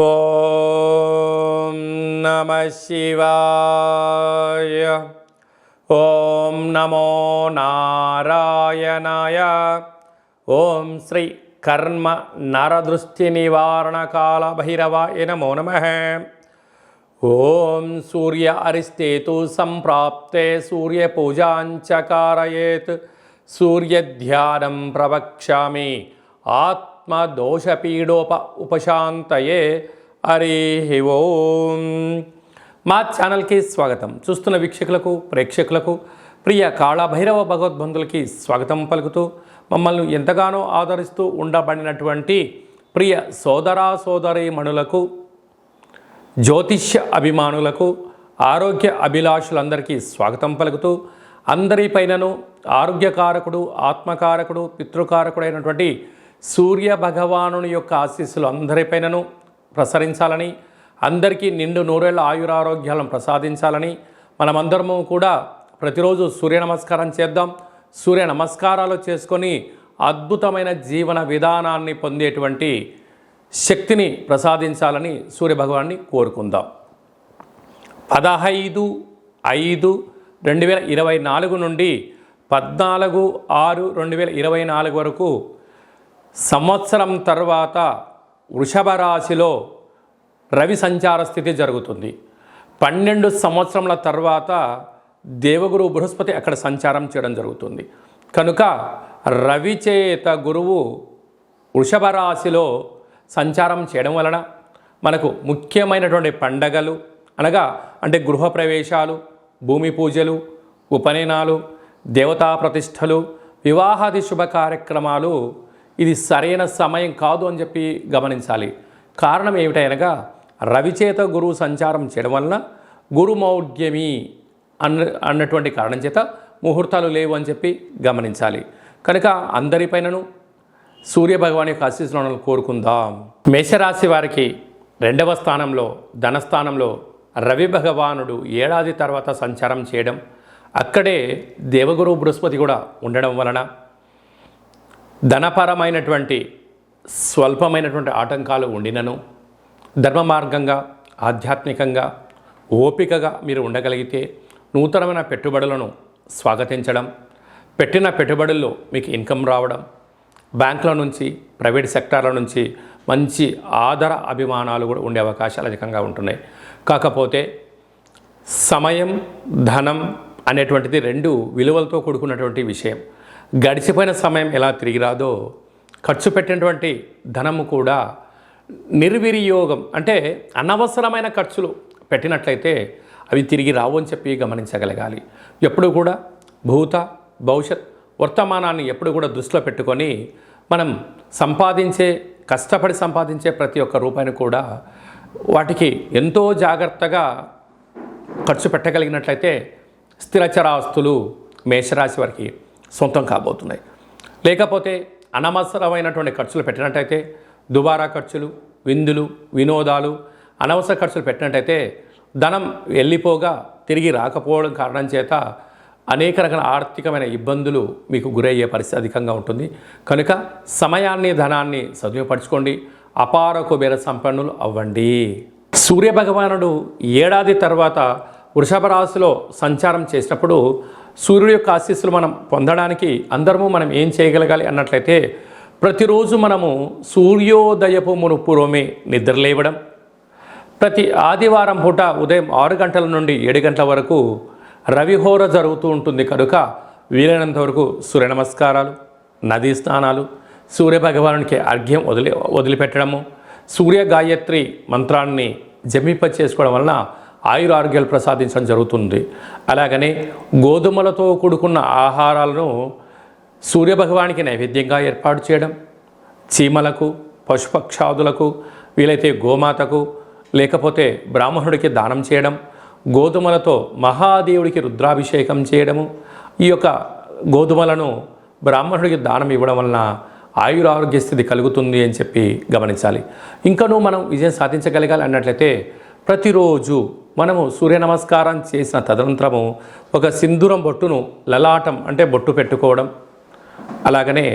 ఓం నమ శివాయ. ఓం నమో నారాయణాయ. ఓం శ్రీ కర్మ నరదృష్టి నివారణ కాల భైరవాయ నమో నమ. ఓం సూర్య అరిస్తేతు సంప్రాప్తే సూర్యపూజాంచకారయేత్ సూర్యధ్యానం ప్రవక్ష్యామి. ఆత్మ ఆత్మదోషపీడోప ఉపశాంతయే హరి ఓం మా ఛానల్కి స్వాగతం. చూస్తున్న వీక్షకులకు ప్రేక్షకులకు ప్రియ కాళభైరవ భగవద్బంధులకి స్వాగతం పలుకుతూ మమ్మల్ని ఎంతగానో ఆదరిస్తూ ఉండబడినటువంటి ప్రియ సోదరా సోదరీమణులకు జ్యోతిష్య అభిమానులకు ఆరోగ్య అభిలాషులందరికీ స్వాగతం పలుకుతూ అందరిపైనను ఆరోగ్యకారకుడు ఆత్మకారకుడు పితృకారకుడైనటువంటి సూర్య భగవానుని యొక్క ఆశీస్సులు అందరిపైనను ప్రసరించాలని అందరికీ నిండు నూరేళ్ళ ఆయురారోగ్యాలను ప్రసాదించాలని మనమందరము కూడా ప్రతిరోజు సూర్య నమస్కారం చేద్దాం. సూర్య నమస్కారాలు చేసుకొని అద్భుతమైన జీవన విధానాన్ని పొందేటువంటి శక్తిని ప్రసాదించాలని సూర్యభగవాన్ని కోరుకుందాం. పదహైదు ఐదు రెండు వేల ఇరవై నాలుగు నుండి పద్నాలుగు ఆరు రెండు వేల ఇరవై నాలుగు వరకు సంవత్సరం తర్వాత వృషభ రాశిలో రవి సంచార స్థితి జరుగుతుంది. పన్నెండు సంవత్సరముల తర్వాత దేవగురు బృహస్పతి అక్కడ సంచారం చేయడం జరుగుతుంది. కనుక రవి చేత గురువు వృషభ రాశిలో సంచారం చేయడం వలన మనకు ముఖ్యమైనటువంటి పండగలు అనగా అంటే గృహప్రవేశాలు భూమి పూజలు ఉపనయనాలు దేవతా ప్రతిష్టలు వివాహాది శుభ కార్యక్రమాలు ఇది సరైన సమయం కాదు అని చెప్పి గమనించాలి. కారణం ఏమిటనగా రవిచేత గురువు సంచారం చేయడం వలన గురుమౌఢ్యమి అన్న అన్నటువంటి కారణం చేత ముహూర్తాలు లేవు అని చెప్పి గమనించాలి. కనుక అందరిపైనను సూర్యభగవాన్ యొక్క ఆశీస్సులను కోరుకుందాం. మేషరాశి వారికి రెండవ స్థానంలో ధనస్థానంలో రవి భగవానుడు ఏడాది తర్వాత సంచారం చేయడం అక్కడే దేవగురు బృహస్పతి కూడా ఉండడం వలన ధనపరమైనటువంటి స్వల్పమైనటువంటి ఆటంకాలు ఉండినను ధర్మ మార్గంగా ఆధ్యాత్మికంగా ఓపికగా మీరు ఉండగలిగితే నూతనమైన పెట్టుబడులను స్వాగతించడం పెట్టిన పెట్టుబడుల్లో మీకు ఇన్కమ్ రావడం బ్యాంకుల నుంచి ప్రైవేట్ సెక్టార్ల నుంచి మంచి ఆదర అభిమానాలు కూడా ఉండే అవకాశాలు అధికంగా ఉంటున్నాయి. కాకపోతే సమయం ధనం అనేటువంటిది రెండు విలువలతో కూడుకున్నటువంటి విషయం. గడిచిపోయిన సమయం ఎలా తిరిగి రాదో ఖర్చు పెట్టినటువంటి ధనము కూడా నిర్వినియోగం. అంటే అనవసరమైన ఖర్చులు పెట్టినట్లయితే అవి తిరిగి రావు అని చెప్పి గమనించగలగాలి. ఎప్పుడు కూడా భూత భవిష్యత్ వర్తమానాన్ని ఎప్పుడు కూడా దృష్టిలో పెట్టుకొని మనం సంపాదించే కష్టపడి సంపాదించే ప్రతి ఒక్క రూపాయిని కూడా వాటికి ఎంతో జాగ్రత్తగా ఖర్చు పెట్టగలిగినట్లయితే స్థిరచరాస్తులు మేషరాశి వారికి సొంతం కాబోతున్నాయి. లేకపోతే అనవసరమైనటువంటి ఖర్చులు పెట్టినట్టయితే దుబారా ఖర్చులు విందులు వినోదాలు అనవసర ఖర్చులు పెట్టినట్టయితే ధనం వెళ్ళిపోగా తిరిగి రాకపోవడం కారణం చేత అనేక రకాల ఆర్థికమైన ఇబ్బందులు మీకు గురయ్యే పరిస్థితి అధికంగా ఉంటుంది. కనుక సమయాన్ని ధనాన్ని సదుపరచుకోండి అపార కుబేర సంపన్నులు అవ్వండి. సూర్యభగవానుడు ఏడాది తర్వాత వృషభ రాశిలో సంచారం చేసినప్పుడు సూర్యుడి యొక్క ఆశీస్సులు మనం పొందడానికి అందరము మనం ఏం చేయగలగాలి అన్నట్లయితే ప్రతిరోజు మనము సూర్యోదయపు మునుపూర్వమే నిద్రలేవడం. ప్రతి ఆదివారం పూట ఉదయం ఆరు గంటల నుండి ఏడు గంటల వరకు రవిహోర జరుగుతూ ఉంటుంది. కనుక వీలైనంత వరకు సూర్య నమస్కారాలు నదీ స్నానాలు సూర్య భగవానునికి అర్ఘ్యం వదిలి వదిలిపెట్టడము సూర్య గాయత్రి మంత్రాన్ని జమింప చేసుకోవడం వలన ఆయుర ఆరోగ్యాలు ప్రసాదించడం జరుగుతుంది. అలాగనే గోధుమలతో కూడుకున్న ఆహారాలను సూర్యభగవానికి నైవేద్యంగా ఏర్పాటు చేయడం చీమలకు పశుపక్షాదులకు వీలైతే గోమాతకు లేకపోతే బ్రాహ్మణుడికి దానం చేయడం గోధుమలతో మహాదేవుడికి రుద్రాభిషేకం చేయడము ఈ యొక్క గోధుమలను బ్రాహ్మణుడికి దానం ఇవ్వడం వలన ఆయురారోగ్య స్థితి కలుగుతుంది అని చెప్పి గమనించాలి. ఇంకనూ మనం విజయం సాధించగలగాలి అన్నట్లయితే ప్రతిరోజు మనము సూర్య నమస్కారం చేసిన తదనంతరము ఒక సింధూరం బొట్టును లలాటం అంటే బొట్టు పెట్టుకోవడం. అలాగనే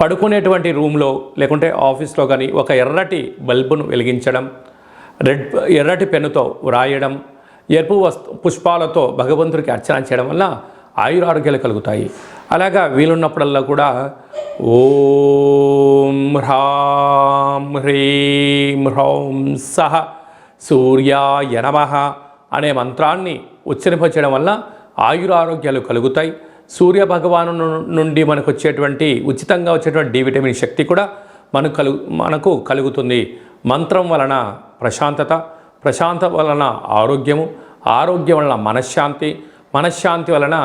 పడుకునేటువంటి రూమ్లో లేకుంటే ఆఫీస్లో కానీ ఒక ఎర్రటి బల్బును వెలిగించడం రెడ్ ఎర్రటి పెన్నుతో వ్రాయడం ఎరుపు వస్తు పుష్పాలతో భగవంతుడికి అర్చన చేయడం వల్ల ఆయురారోగ్యాలు కలుగుతాయి. అలాగా వీలున్నప్పుడల్లా కూడా ఓం హ్రాం హ్రీం హ్రౌం సహ సూర్యాయ నమః అనే మంత్రాన్ని ఉచ్చరింపచేయడం వల్ల ఆయురారోగ్యాలు కలుగుతాయి. సూర్య భగవాను నుండి మనకు వచ్చేటువంటి ఉచితంగా వచ్చేటువంటి డి విటమిన్ శక్తి కూడా మనకు కలుగు మనకు కలుగుతుంది. మంత్రం వలన ప్రశాంతత ప్రశాంత వలన ఆరోగ్యము ఆరోగ్యం వలన మనశ్శాంతి మనశ్శాంతి వలన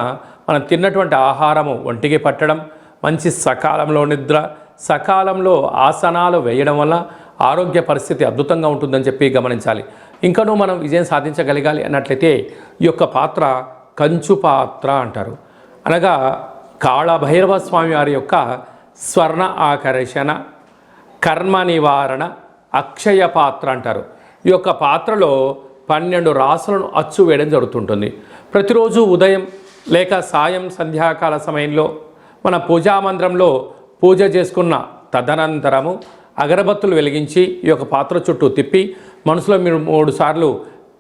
మనం తిన్నటువంటి ఆహారము ఒంటికి పట్టడం మంచి సకాలంలో నిద్ర సకాలంలో ఆసనాలు వేయడం వల్ల ఆరోగ్య పరిస్థితి అద్భుతంగా ఉంటుందని చెప్పి గమనించాలి. ఇంకనూ మనం విజయం సాధించగలగాలి అన్నట్లయితే ఈ యొక్క పాత్ర కంచు పాత్ర అంటారు. అనగా కాళభైరవ స్వామి వారి యొక్క స్వర్ణ ఆకర్షణ కర్మ నివారణ అక్షయ పాత్ర అంటారు. ఈ యొక్క పాత్రలో పన్నెండు రాసులను అచ్చు వేయడం జరుగుతుంటుంది. ప్రతిరోజు ఉదయం లేక సాయం సంధ్యాకాల సమయంలో మన పూజా మందిరంలో పూజ చేసుకున్న తదనంతరము అగరబత్తులు వెలిగించి ఈ యొక్క పాత్ర చుట్టూ తిప్పి మనసులో మీరు మూడు సార్లు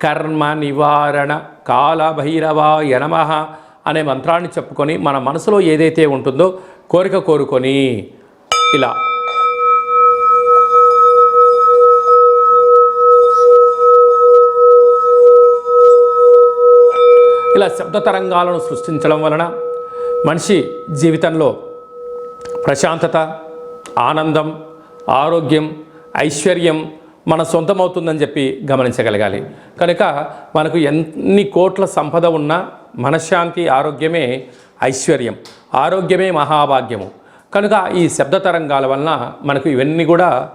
కర్మ నివారణ కాల భైరవ యనమహ అనే మంత్రాన్ని చెప్పుకొని మన మనసులో ఏదైతే ఉంటుందో కోరిక కోరుకొని ఇలా. ఇలా శబ్ద తరంగాలను సృష్టించడం వలన మనిషి జీవితంలో ప్రశాంతత ఆనందం ఆరోగ్యం ఐశ్వర్యం మన సొంతమవుతుందని చెప్పి గమనించగలగాలి. కనుక మనకు ఎన్ని కోట్ల సంపద ఉన్నా మనశ్శాంతి ఆరోగ్యమే ఐశ్వర్యం ఆరోగ్యమే మహాభాగ్యము. కనుక ఈ శబ్ద తరంగాల వలన మనకు ఇవన్నీ కూడా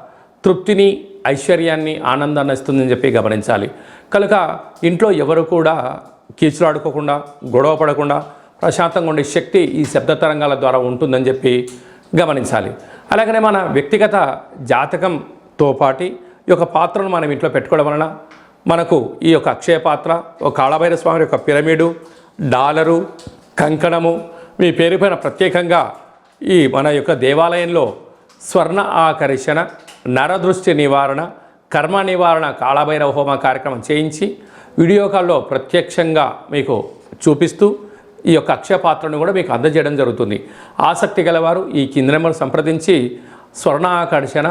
తృప్తిని ఐశ్వర్యాన్ని ఆనందాన్ని ఇస్తుందని చెప్పి గమనించాలి. కనుక ఇంట్లో ఎవరు కూడా కీచులాడుకోకుండా గొడవ పడకుండా ప్రశాంతంగా ఉండే శక్తి ఈ శబ్ద తరంగాల ద్వారా ఉంటుందని చెప్పి గమనించాలి. అలాగనే మన వ్యక్తిగత జాతకంతో పాటి ఈ యొక్క పాత్రను మనం ఇంట్లో పెట్టుకోవడం వలన మనకు ఈ యొక్క అక్షయ పాత్ర ఒక కాళభైర స్వామి యొక్క పిరమిడు డాలరు కంకణము మీ పేరుపైన ప్రత్యేకంగా ఈ మన యొక్క దేవాలయంలో స్వర్ణ ఆకర్షణ నరదృష్టి నివారణ కర్మ నివారణ కాళభైరవ హోమ కార్యక్రమం చేయించి వీడియో కాల్లో ప్రత్యక్షంగా మీకు చూపిస్తూ ఈ యొక్క అక్షయ పాత్రను కూడా మీకు అందజేయడం జరుగుతుంది. ఆసక్తి గలవారు ఈ కింది నెంబర్ సంప్రదించి స్వర్ణాకర్షణ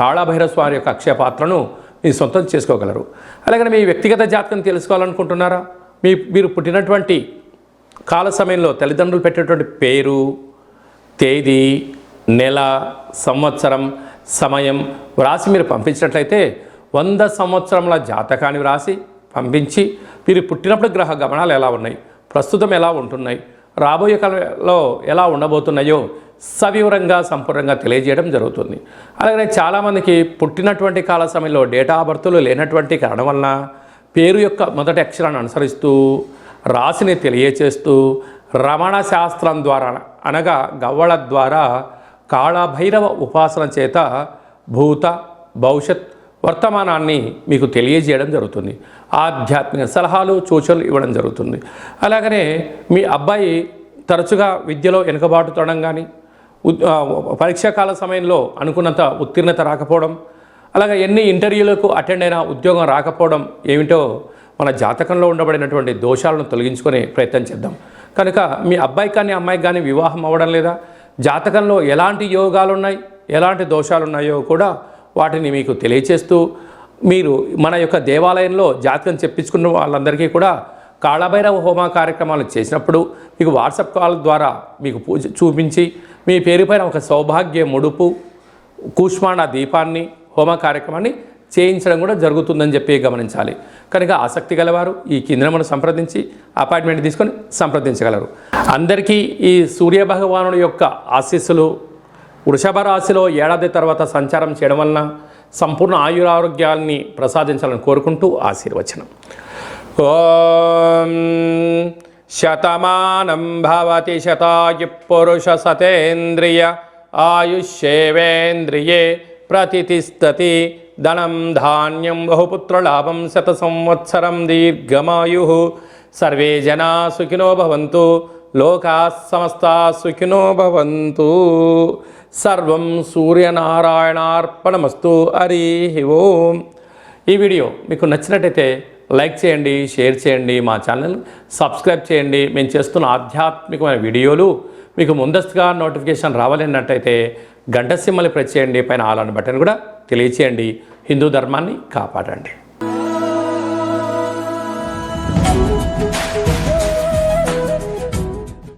కాళభైరవ స్వామి యొక్క అక్షయ పాత్రను మీ సొంతం చేసుకోగలరు. అలాగే మీ వ్యక్తిగత జాతకం తెలుసుకోవాలనుకుంటున్నారా? మీ మీరు పుట్టినటువంటి కాల సమయంలో తల్లిదండ్రులు పెట్టేటువంటి పేరు తేదీ నెల సంవత్సరం సమయం వ్రాసి మీరు పంపించినట్లయితే వంద సంవత్సరముల జాతకాన్ని వ్రాసి పంపించి మీరు పుట్టినప్పుడు గ్రహ గమనాలు ఎలా ఉన్నాయి? ప్రస్తుతం ఎలా ఉంటున్నాయి? రాబోయే కాలంలో ఎలా ఉండబోతున్నాయో సవివరంగా సంపూర్ణంగా తెలియజేయడం జరుగుతుంది. అలాగే చాలామందికి పుట్టినటువంటి కాల సమయంలో డేటా బర్త్లు లేనటువంటి కారణం వలన పేరు యొక్క మొదటి అక్షరాన్ని అనుసరిస్తూ రాశిని తెలియచేస్తూ రమణ శాస్త్రం ద్వారా అనగా గవ్వళ ద్వారా కాళభైరవ ఉపాసన చేత భూత భవిష్యత్ వర్తమానాన్ని మీకు తెలియజేయడం జరుగుతుంది. ఆధ్యాత్మిక సలహాలు సూచనలు ఇవ్వడం జరుగుతుంది. అలాగనే మీ అబ్బాయి తరచుగా విద్యలో వెనుకబాటుతడం కానీ పరీక్షాకాల సమయంలో అనుకున్నంత ఉత్తీర్ణత రాకపోవడం అలాగే ఎన్ని ఇంటర్వ్యూలకు అటెండ్ అయినా ఉద్యోగం రాకపోవడం ఏమిటో మన జాతకంలో ఉండబడినటువంటి దోషాలను తొలగించుకునే ప్రయత్నం చేద్దాం. కనుక మీ అబ్బాయి కానీ అమ్మాయికి కానీ వివాహం అవ్వడం లేదా జాతకంలో ఎలాంటి యోగాలు ఉన్నాయి ఎలాంటి దోషాలు ఉన్నాయో కూడా వాటిని మీకు తెలియచేస్తూ మీరు మన యొక్క దేవాలయంలో జాతకం చెప్పించుకున్న వాళ్ళందరికీ కూడా కాళభైరవ హోమ కార్యక్రమాలు చేసినప్పుడు మీకు వాట్సాప్ కాల్ ద్వారా మీకు పూజ చూపించి మీ పేరుపైన ఒక సౌభాగ్య ముడుపు కూష్మాండ దీపాన్ని హోమ కార్యక్రమాన్ని చేయించడం కూడా జరుగుతుందని చెప్పి గమనించాలి. కనుక ఆసక్తి గలవారు ఈ కేంద్రమును సంప్రదించి అపాయింట్మెంట్ తీసుకొని సంప్రదించగలరు. అందరికీ ఈ సూర్యభగవానుడి యొక్క ఆశీస్సులు వృషభ రాశిలో ఏడాది తర్వాత సంచారం చేయడం వలన సంపూర్ణ ఆయురారోగ్యాల్ని ప్రసాదించాలని కోరుకుంటూ ఆశీర్వచనం. ఓం శతమానం భవతి శతాయు పురుష సతేంద్రియ ఆయుష్యేవేంద్రియే ప్రతిష్టతి ధనం ధాన్యం బహుపుత్రలాభం శత సంవత్సరం దీర్ఘమాయు. సర్వే జనా సుఖినో భవంతు లోకా సమస్త సుఖినో భవంతు. సర్వం సూర్యనారాయణార్పణమస్తు హరి ఓం. ఈ వీడియో మీకు నచ్చినట్టయితే లైక్ చేయండి షేర్ చేయండి మా ఛానల్ సబ్స్క్రైబ్ చేయండి. మేము చేస్తున్న ఆధ్యాత్మికమైన వీడియోలు మీకు ముందస్తుగా నోటిఫికేషన్ రావాలన్నట్టయితే గంట సింహలు ప్రెస్ చేయండి. పైన ఆలని బటన్ కూడా తెలియచేయండి. హిందూ ధర్మాన్ని కాపాడండి.